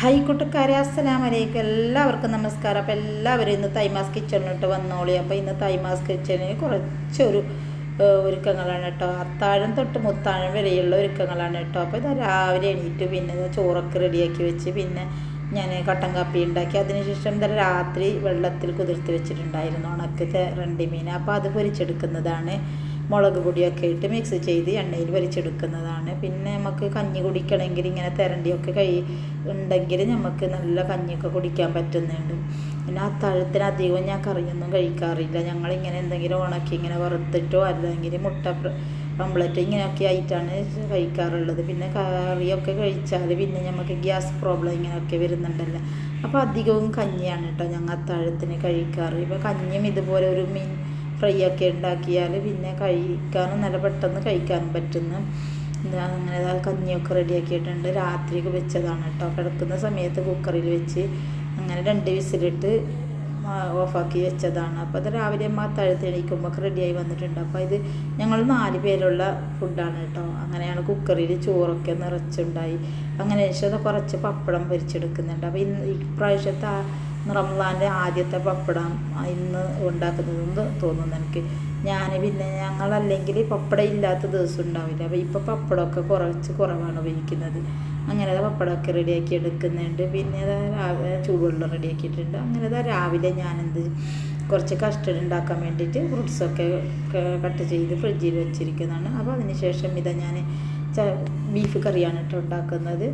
High കൂട്ടക്കാരെ അസ്സലാം വലൈക്കും എല്ലാവർക്കും നമസ്കാരം. അപ്പോൾ എല്ലാവരും ഇന്ന് തൈമാസ് കിച്ചണിലോട്ട് വന്നോളി. അപ്പോൾ ഇന്ന് തൈമാസ് കിച്ചണിന് കുറച്ചൊരു ഒരുക്കങ്ങളാണ് കേട്ടോ. അത്താഴം തൊട്ട് മുത്താഴം വരെയുള്ള ഒരുക്കങ്ങളാണ് കേട്ടോ. അപ്പോൾ ഇത് രാവിലെ എണീറ്റ് പിന്നെ ഇത് ചോറൊക്കെ റെഡിയാക്കി വെച്ച് പിന്നെ ഞാൻ കട്ടൻ കാപ്പി ഉണ്ടാക്കി. അതിനുശേഷം ഇന്നലെ രാത്രി വെള്ളത്തിൽ കുതിർത്ത് വെച്ചിട്ടുണ്ടായിരുന്നു ഉണക്ക് രണ്ടി മീൻ അപ്പോൾ അത് പൊരിച്ചെടുക്കുന്നതാണ്. മുളക് പൊടിയൊക്കെ ഇട്ട് മിക്സ് ചെയ്ത് എണ്ണയിൽ വലിച്ചെടുക്കുന്നതാണ്. പിന്നെ നമുക്ക് കഞ്ഞി കുടിക്കണമെങ്കിൽ ഇങ്ങനെ തിരണ്ടിയൊക്കെ കൈ ഉണ്ടെങ്കിൽ നമുക്ക് നല്ല കഞ്ഞിയൊക്കെ കുടിക്കാൻ പറ്റുന്നുണ്ട്. പിന്നെ അത്താഴത്തിന് അധികവും ഞാൻ കറിയൊന്നും കഴിക്കാറില്ല. ഞങ്ങളിങ്ങനെ എന്തെങ്കിലും ഉണക്കി ഇങ്ങനെ വറുത്തിട്ടോ അല്ലെങ്കിൽ മുട്ട കംപ്ലീറ്റ് ഇങ്ങനെയൊക്കെ ആയിട്ടാണ് കഴിക്കാറുള്ളത്. പിന്നെ കറിയൊക്കെ കഴിച്ചാൽ പിന്നെ നമുക്ക് ഗ്യാസ് പ്രോബ്ലം ഇങ്ങനെയൊക്കെ വരുന്നുണ്ടല്ലോ. അപ്പോൾ അധികവും കഞ്ഞിയാണ് കേട്ടോ ഞങ്ങൾ അത്താഴത്തിന് കഴിക്കാറ്. ഇപ്പോൾ കഞ്ഞിയും ഇതുപോലെ ഒരു മീൻ ഫ്രൈ ഒക്കെ ഉണ്ടാക്കിയാൽ പിന്നെ കഴിക്കാനും നല്ല പെട്ടെന്ന് കഴിക്കാനും പറ്റുന്ന അങ്ങനെ കഞ്ഞിയൊക്കെ റെഡിയാക്കിയിട്ടുണ്ട്. രാത്രിയൊക്കെ വെച്ചതാണ് കേട്ടോ. കിടക്കുന്ന സമയത്ത് കുക്കറിൽ വെച്ച് അങ്ങനെ രണ്ട് വിസിലിട്ട് ഓഫാക്കി വെച്ചതാണ്. അപ്പോൾ അത് രാവിലെ അമ്മ അത്താഴത്ത് എണീക്കുമ്പോൾ റെഡിയായി വന്നിട്ടുണ്ട്. അപ്പോൾ ഇത് ഞങ്ങൾ നാല് പേരുള്ള ഫുഡാണ് കേട്ടോ. അങ്ങനെയാണ് കുക്കറിൽ ചോറൊക്കെ നിറച്ചുണ്ടായി. അങ്ങനെ ശേഷം കുറച്ച് പപ്പടം പൊരിച്ചെടുക്കുന്നുണ്ട്. അപ്പോൾ ഇന്ന് ഇപ്രാവശ്യത്തെ റംസാന്റെ ആദ്യത്തെ പപ്പടം ഇന്ന് ഉണ്ടാക്കുന്നതെന്ന് തോന്നുന്നു എനിക്ക്. ഞാൻ പിന്നെ ഞങ്ങളല്ലെങ്കിൽ പപ്പടം ഇല്ലാത്ത ദിവസം ഉണ്ടാവില്ല. അപ്പോൾ ഇപ്പോൾ പപ്പടമൊക്കെ കുറച്ച് കുറവാണ് ഉപയോഗിക്കുന്നത്. അങ്ങനെ പപ്പടമൊക്കെ റെഡിയാക്കി എടുക്കുന്നുണ്ട്. പിന്നെ ചൂടുവെള്ളം റെഡിയാക്കിയിട്ടുണ്ട്. അങ്ങനെ രാവിലെ ഞാനെന്ത് കുറച്ച് കസ്റ്റഡ് ഉണ്ടാക്കാൻ വേണ്ടിയിട്ട് ഫ്രൂട്ട്സൊക്കെ കട്ട് ചെയ്ത് ഫ്രിഡ്ജിൽ വെച്ചിരിക്കുന്നതാണ്. അപ്പോൾ അതിന് ശേഷം ഇതാ ഞാൻ ബീഫ് കറിയാണ് കേട്ടോ ഉണ്ടാക്കുന്നത്.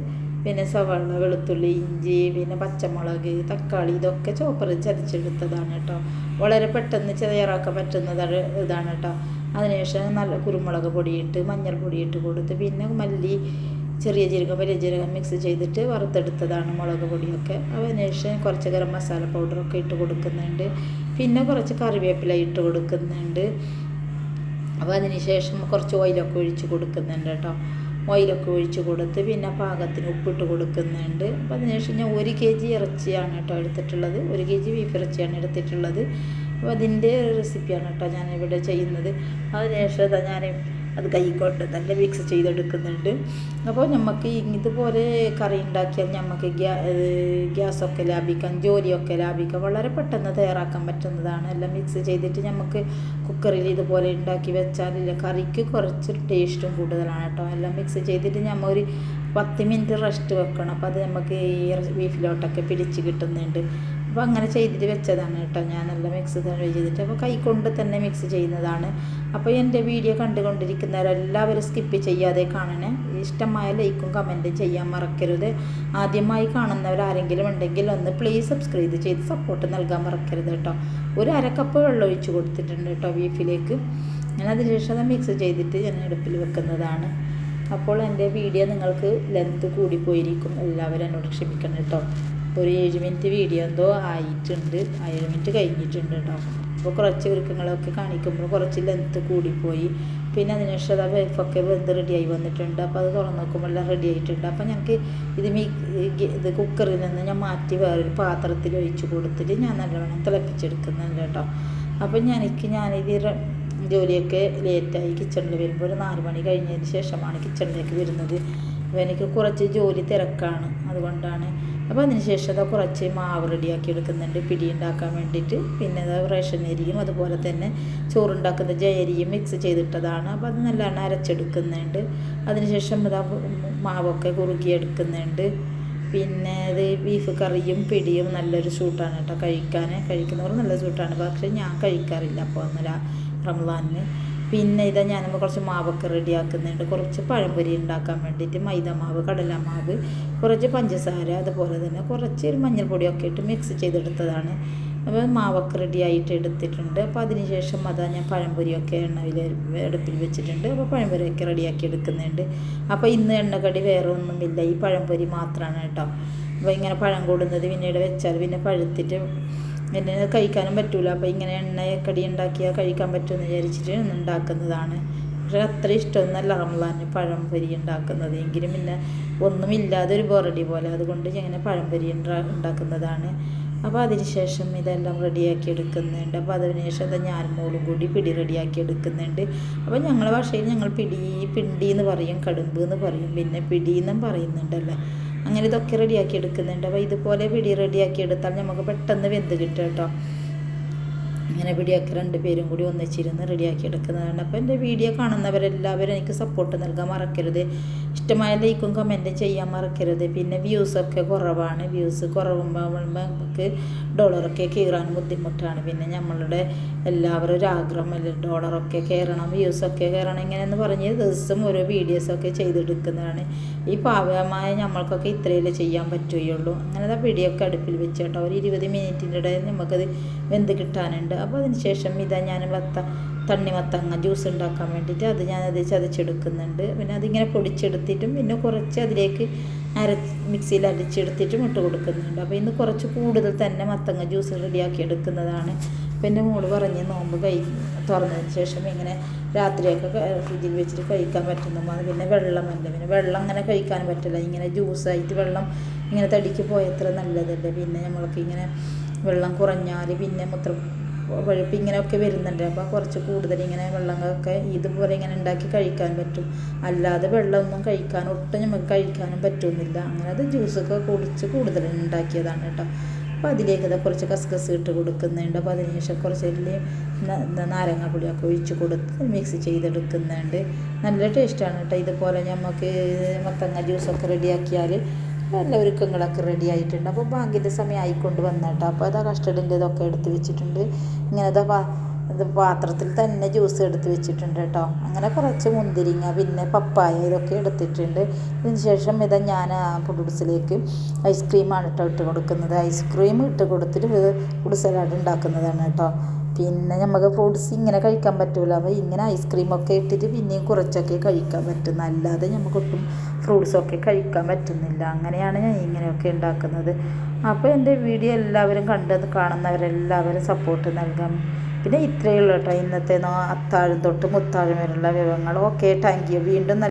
പിന്നെ സവാള വെളുത്തുള്ളി ഇഞ്ചി പിന്നെ പച്ചമുളക് തക്കാളി ഇതൊക്കെ ചോപ്പറിൽ ചതച്ചെടുത്തതാണ് കേട്ടോ. വളരെ പെട്ടെന്ന് തയ്യാറാക്കാൻ പറ്റുന്നതാണ് ഇതാണ് കേട്ടോ. അതിനുശേഷം നല്ല കുരുമുളക് പൊടിയിട്ട് മഞ്ഞൾ പൊടിയിട്ട് കൊടുത്ത് പിന്നെ മല്ലി ചെറിയ ജീരകം വലിയ ജീരകം മിക്സ് ചെയ്തിട്ട് വറുത്തെടുത്തതാണ് മുളക് പൊടിയൊക്കെ. അതിനുശേഷം കുറച്ച് ഗരം മസാല പൗഡറൊക്കെ ഇട്ട് കൊടുക്കുന്നുണ്ട്. പിന്നെ കുറച്ച് കറിവേപ്പില ഇട്ട് കൊടുക്കുന്നുണ്ട്. അപ്പോൾ അതിനുശേഷം കുറച്ച് ഓയിലൊക്കെ ഒഴിച്ച് കൊടുക്കുന്നുണ്ട് കേട്ടോ. ഓയിലൊക്കെ ഒഴിച്ച് കൊടുത്ത് പിന്നെ പാകത്തിന് ഉപ്പിട്ട് കൊടുക്കുന്നുണ്ട്. അപ്പോൾ അതിനുശേഷം ഞാൻ ഒരു കെ ജി ഇറച്ചിയാണ് കേട്ടോ എടുത്തിട്ടുള്ളത്. ഒരു കെ ജി ബീഫ് ഇറച്ചിയാണ് എടുത്തിട്ടുള്ളത്. അപ്പോൾ അതിന്റെ റെസിപ്പിയാണ് കേട്ടോ ഞാനിവിടെ ചെയ്യുന്നത്. അതിനുശേഷം ഇതാ ഞാൻ അത് കൈകൊണ്ട് നല്ല മിക്സ് ചെയ്തെടുക്കുന്നുണ്ട്. അപ്പോൾ നമുക്ക് ഇതുപോലെ കറി ഉണ്ടാക്കിയാൽ നമുക്ക് ഗ്യാ ഗ്യാസൊക്കെ ലാഭിക്കാം ജോലിയൊക്കെ ലാഭിക്കാം. വളരെ പെട്ടെന്ന് തയ്യാറാക്കാൻ പറ്റുന്നതാണ്. എല്ലാം മിക്സ് ചെയ്തിട്ട് നമുക്ക് കുക്കറിൽ ഇതുപോലെ ഉണ്ടാക്കി വെച്ചാൽ കറിക്ക് കുറച്ച് ടേസ്റ്റും കൂടുതലാണ് കേട്ടോ. എല്ലാം മിക്സ് ചെയ്തിട്ട് നമ്മൾ ഒരു പത്ത് മിനിറ്റ് റെസ്റ്റ് വെക്കണം. അപ്പോൾ അത് നമുക്ക് ഈ ബീഫിലോട്ടൊക്കെ പിടിച്ച് കിട്ടുന്നുണ്ട്. അപ്പോൾ അങ്ങനെ ചെയ്തിട്ട് വെച്ചതാണ് കേട്ടോ. ഞാൻ നല്ല മിക്സ് തന്നെ ചെയ്തിട്ട്. അപ്പോൾ കൈ കൊണ്ട് തന്നെ മിക്സ് ചെയ്യുന്നതാണ്. അപ്പോൾ എന്റെ വീഡിയോ കണ്ടുകൊണ്ടിരിക്കുന്നവരെല്ലാവരും സ്കിപ്പ് ചെയ്യാതെ കാണണേ. ഇഷ്ടമായ ലൈക്കും കമന്റും ചെയ്യാൻ മറക്കരുത്. ആദ്യമായി കാണുന്നവരാരെങ്കിലും ഉണ്ടെങ്കിൽ ഒന്ന് പ്ലീസ് സബ്സ്ക്രൈബ് ചെയ്ത് സപ്പോർട്ട് നൽകാൻ മറക്കരുത് കേട്ടോ. ഒരു അരക്കപ്പ് വെള്ളം ഒഴിച്ച് കൊടുത്തിട്ടുണ്ട് കേട്ടോ ബീഫിലേക്ക് ഞാൻ അതിനുശേഷം അത് മിക്സ് ചെയ്തിട്ട് ഞാൻ അടുപ്പിൽ വെക്കുന്നതാണ്. അപ്പോൾ എന്റെ വീഡിയോ നിങ്ങൾക്ക് ലെങ്ത് കൂടിപ്പോയിരിക്കും. എല്ലാവരും എന്നോട് ക്ഷമിക്കണം കേട്ടോ. ഒരു ഏഴ് മിനിറ്റ് വീഡിയോ എന്തോ ആയിട്ടുണ്ട്. ഏഴ് മിനിറ്റ് കഴിഞ്ഞിട്ടുണ്ട് കേട്ടോ അപ്പോൾ കുറച്ച് ഒരുക്കങ്ങളൊക്കെ കാണിക്കുമ്പോൾ കുറച്ച് ലെങ്ത്ത് കൂടിപ്പോയി. പിന്നെ അതിനുശേഷം അത് ബീഫൊക്കെ വെന്ത് റെഡിയായി വന്നിട്ടുണ്ട്. അപ്പോൾ അത് തുറന്ന് നോക്കുമ്പോൾ എല്ലാം റെഡി ആയിട്ടുണ്ട്. അപ്പോൾ ഞങ്ങൾക്ക് ഇത് മീ ഇത് കുക്കറിൽ നിന്ന് ഞാൻ മാറ്റി വേറൊരു പാത്രത്തിൽ ഒഴിച്ച് കൊടുത്തിട്ട് ഞാൻ നല്ലവണ്ണം തിളപ്പിച്ചെടുക്കുന്നുണ്ട് കേട്ടോ അപ്പോൾ ഞാൻ എനിക്ക് ഞാനിത് ജോലിയൊക്കെ ലേറ്റായി കിച്ചണിൽ വരുമ്പോൾ ഒരു നാല് മണി കഴിഞ്ഞതിന് ശേഷമാണ് കിച്ചണിലേക്ക് വരുന്നത്. അപ്പോൾ എനിക്ക് കുറച്ച് ജോലി തിരക്കാണ്. അതുകൊണ്ടാണ് അപ്പോൾ അതിന് ശേഷം അത് കുറച്ച് മാവ് റെഡിയാക്കി എടുക്കുന്നുണ്ട്. പിടി ഉണ്ടാക്കാൻ വേണ്ടിയിട്ട്. പിന്നെ അത് റേഷൻ അരിയും അതുപോലെ തന്നെ ചോറുണ്ടാക്കുന്ന ജയരിയും മിക്സ് ചെയ്തിട്ടതാണ്. അപ്പോൾ അത് നല്ലോണം അരച്ചെടുക്കുന്നുണ്ട്. അതിനുശേഷം ഇതാ മാവൊക്കെ കുറുക്കി എടുക്കുന്നുണ്ട്. പിന്നെ ഇത് ബീഫ് കറിയും പിടിയും നല്ലൊരു സൂട്ടാണ് കേട്ടോ കഴിക്കാൻ കഴിക്കുന്നവർ നല്ല സൂട്ടാണ് പക്ഷേ ഞാൻ കഴിക്കാറില്ല. അപ്പോൾ ഒന്നര റംസാനിന് പിന്നെ ഇതാ ഞാനിപ്പോൾ കുറച്ച് മാവൊക്കെ റെഡിയാക്കുന്നുണ്ട്. കുറച്ച് പഴംപൊരി ഉണ്ടാക്കാൻ വേണ്ടിയിട്ട് മൈദ മാവ് കടലമാവ് കുറച്ച് പഞ്ചസാര അതുപോലെ തന്നെ കുറച്ച് മഞ്ഞൾപ്പൊടിയൊക്കെ ഇട്ട് മിക്സ് ചെയ്തെടുത്തതാണ്. അപ്പോൾ മാവൊക്കെ റെഡി ആയിട്ട് എടുത്തിട്ടുണ്ട്. അപ്പോൾ അതിന് ശേഷം അതാ ഞാൻ പഴംപൊരിയൊക്കെ എണ്ണയിൽ അടുപ്പിൽ വെച്ചിട്ടുണ്ട്. അപ്പോൾ പഴംപൊരിയൊക്കെ റെഡിയാക്കി എടുക്കുന്നുണ്ട്. അപ്പോൾ ഇന്ന് എണ്ണക്കടി വേറെ ഒന്നുമില്ല. ഈ പഴംപൊരി മാത്രമാണ് കേട്ടോ. അപ്പോൾ ഇങ്ങനെ പഴം കൂടുന്നത് പിന്നീട് വെച്ചാൽ പിന്നെ പഴുത്തിട്ട് പിന്നെ കഴിക്കാനും പറ്റൂല. അപ്പോൾ ഇങ്ങനെ എണ്ണക്കടി ഉണ്ടാക്കിയാൽ കഴിക്കാൻ പറ്റുമെന്ന് വിചാരിച്ചിട്ട് ഉണ്ടാക്കുന്നതാണ്. പക്ഷേ അത്ര ഇഷ്ടമൊന്നുമല്ല റംസാന് പഴംപൊരി ഉണ്ടാക്കുന്നത്. എങ്കിലും പിന്നെ ഒന്നുമില്ലാതെ ഒരു ബോറടി പോലെ. അതുകൊണ്ട് ഇങ്ങനെ പഴംപൊരി ഉണ്ടാ ഉണ്ടാക്കുന്നതാണ്. അപ്പോൾ അതിന് ശേഷം ഇതെല്ലാം റെഡിയാക്കി എടുക്കുന്നുണ്ട്. അപ്പോൾ അതിന് ശേഷം ഇത് ഞാൻ മോളും കൂടി പിടി റെഡിയാക്കി എടുക്കുന്നുണ്ട്. അപ്പോൾ ഞങ്ങളുടെ ഭാഷയിൽ ഞങ്ങൾ പിടി പിണ്ടി എന്ന് പറയും. കടുമ്പ് എന്ന് പറയും. പിന്നെ പിടി എന്നും പറയുന്നുണ്ടല്ലോ. അങ്ങനെ ഇതൊക്കെ റെഡിയാക്കി എടുക്കുന്നുണ്ട്. അപ്പോൾ ഇതുപോലെ പിടി റെഡിയാക്കി എടുത്താൽ നമുക്ക് പെട്ടെന്ന് വെന്ത് കിട്ടും കേട്ടോ. ഇങ്ങനെ പിടിയാക്കി രണ്ട് പേരും കൂടി ഒന്നിച്ചിരുന്ന് റെഡിയാക്കി എടുക്കുന്നതാണ്. അപ്പോൾ എന്റെ വീഡിയോ കാണുന്നവരെല്ലാവരും എനിക്ക് സപ്പോർട്ട് നൽകാൻ മറക്കരുത്. ഇഷ്ടമായ ലൈക്കും കമന്റും ചെയ്യാൻ മറക്കരുത്. പിന്നെ വ്യൂസ് വ്യൂസൊക്കെ കുറവാണ്. വ്യൂസ് കുറവുമ്പോൾ നമുക്ക് ഡോളറൊക്കെ കീറാൻ ബുദ്ധിമുട്ടാണ്. പിന്നെ നമ്മളുടെ എല്ലാവരും ഒരു ആഗ്രഹമല്ലേ? ഡോളറൊക്കെ കയറണം വ്യൂസൊക്കെ കയറണം ഇങ്ങനെയെന്ന് പറഞ്ഞ് ദിവസം ഓരോ വീഡിയോസൊക്കെ ചെയ്തെടുക്കുന്നതാണ്. ഈ പാവമായ നമ്മൾക്കൊക്കെ ഇത്രയല്ലേ ചെയ്യാൻ പറ്റുകയുള്ളൂ. അങ്ങനത്തെ പിടിയൊക്കെ അടുപ്പിൽ വെച്ച് ഒരു ഇരുപത് മിനിറ്റിന്റെ ഇടയിൽ നമുക്കത് വെന്ത് കിട്ടാനുണ്ട്. അപ്പോൾ അതിന് ശേഷം ഇതാ ഞാൻ വത്ത തണ്ണിമത്തങ്ങ ജ്യൂസ് ഉണ്ടാക്കാൻ വേണ്ടിയിട്ട് അത് ഞാനത് ചതച്ചെടുക്കുന്നുണ്ട്. പിന്നെ അതിങ്ങനെ പൊടിച്ചെടുത്തിട്ടും പിന്നെ കുറച്ച് അതിലേക്ക് അര മിക്സിയിൽ അടിച്ചെടുത്തിട്ടും ഇട്ട് കൊടുക്കുന്നുണ്ട്. അപ്പോൾ ഇന്ന് കുറച്ച് കൂടുതൽ തന്നെ മത്തങ്ങ ജ്യൂസ് റെഡിയാക്കി എടുക്കുന്നതാണ്. പിന്നെ മോൾ പറഞ്ഞ് നോമ്പ് കഴി തുറന്നതിന് ശേഷം ഇങ്ങനെ രാത്രിയൊക്കെ ഫ്രിഡ്ജിൽ വെച്ചിട്ട് കഴിക്കാൻ പറ്റുന്നു പിന്നെ വെള്ളമല്ല പിന്നെ വെള്ളം അങ്ങനെ കഴിക്കാൻ പറ്റില്ല. ഇങ്ങനെ ജ്യൂസായിട്ട് വെള്ളം ഇങ്ങനെ തടിക്ക് പോയത്ര നല്ലതല്ലേ? പിന്നെ നമ്മൾക്ക് ഇങ്ങനെ വെള്ളം കുറഞ്ഞാൽ പിന്നെ മുത്ര വഴുപ്പ് ഇങ്ങനെയൊക്കെ വരുന്നുണ്ട്. അപ്പോൾ കുറച്ച് കൂടുതൽ ഇങ്ങനെ വെള്ളങ്ങളൊക്കെ ഇതുപോലെ ഇങ്ങനെ ഉണ്ടാക്കി കഴിക്കാൻ പറ്റും. അല്ലാതെ വെള്ളമൊന്നും കഴിക്കാൻ ഒട്ടും നമുക്ക് കഴിക്കാനും പറ്റുന്നില്ല. അങ്ങനെ അത് ജ്യൂസൊക്കെ കുടിച്ച് കൂടുതൽ ഉണ്ടാക്കിയതാണ് കേട്ടോ. അപ്പോൾ അതിലേക്ക് കുറച്ച് കസ്കസ് ഇട്ട് കൊടുക്കുന്നുണ്ട്. അപ്പോൾ അതിന് ശേഷം കുറച്ച് വലിയ നാരങ്ങാപ്പൊടിയൊക്കെ ഒഴിച്ച് കൊടുത്ത് മിക്സ് ചെയ്തെടുക്കുന്നുണ്ട്. നല്ല ടേസ്റ്റാണ് കേട്ടോ ഇതുപോലെ നമുക്ക് മത്തങ്ങ ജ്യൂസൊക്കെ റെഡിയാക്കിയാൽ നല്ല ഒരുക്കങ്ങളൊക്കെ റെഡി ആയിട്ടുണ്ട്. അപ്പോൾ ബാങ്കിന്റെ സമയം ആയിക്കൊണ്ട് വന്നേട്ടോ. അപ്പോൾ അതാ കസ്റ്റഡിന്റെ ഇതൊക്കെ എടുത്ത് വെച്ചിട്ടുണ്ട്. ഇങ്ങനെ ഇതാ ഇത് പാത്രത്തിൽ തന്നെ ജ്യൂസ് എടുത്ത് വെച്ചിട്ടുണ്ട് കേട്ടോ. അങ്ങനെ കുറച്ച് മുന്തിരിങ്ങ പിന്നെ പപ്പായ ഇതൊക്കെ എടുത്തിട്ടുണ്ട്. ഇതിന് ശേഷം ഇതാ ഞാൻ പുഡുസിലേക്ക് ഐസ്ക്രീമാണ് കേട്ടോ ഇട്ട് കൊടുക്കുന്നത്. ഐസ്ക്രീം ഇട്ട് കൊടുത്തിട്ട് ഇത് സലാഡ് ഉണ്ടാക്കുന്നതാണ് കേട്ടോ. പിന്നെ നമുക്ക് ഫ്രൂട്ട്സ് ഇങ്ങനെ കഴിക്കാൻ പറ്റില്ല അപ്പോൾ ഇങ്ങനെ ഐസ്ക്രീമൊക്കെ ഇട്ടിട്ട് പിന്നെയും കുറച്ചൊക്കെ കഴിക്കാൻ പറ്റും. അല്ലാതെ നമുക്കൊട്ടും ഫ്രൂട്ട്സൊക്കെ കഴിക്കാൻ പറ്റുന്നില്ല. അങ്ങനെയാണ് ഞാൻ ഇങ്ങനെയൊക്കെ ഉണ്ടാക്കുന്നത്. അപ്പോൾ എന്റെ വീഡിയോ എല്ലാവരും കണ്ടത് കാണുന്നവരെല്ലാവരും സപ്പോർട്ട് നൽകാം. പിന്നെ ഇത്രയേ ഉള്ളൂ കേട്ടോ. ഇന്നത്തെ അത്താഴം തൊട്ട് മുത്താഴം വരെയുള്ള വിവരങ്ങൾ ഓക്കെ താങ്ക് യു വീണ്ടും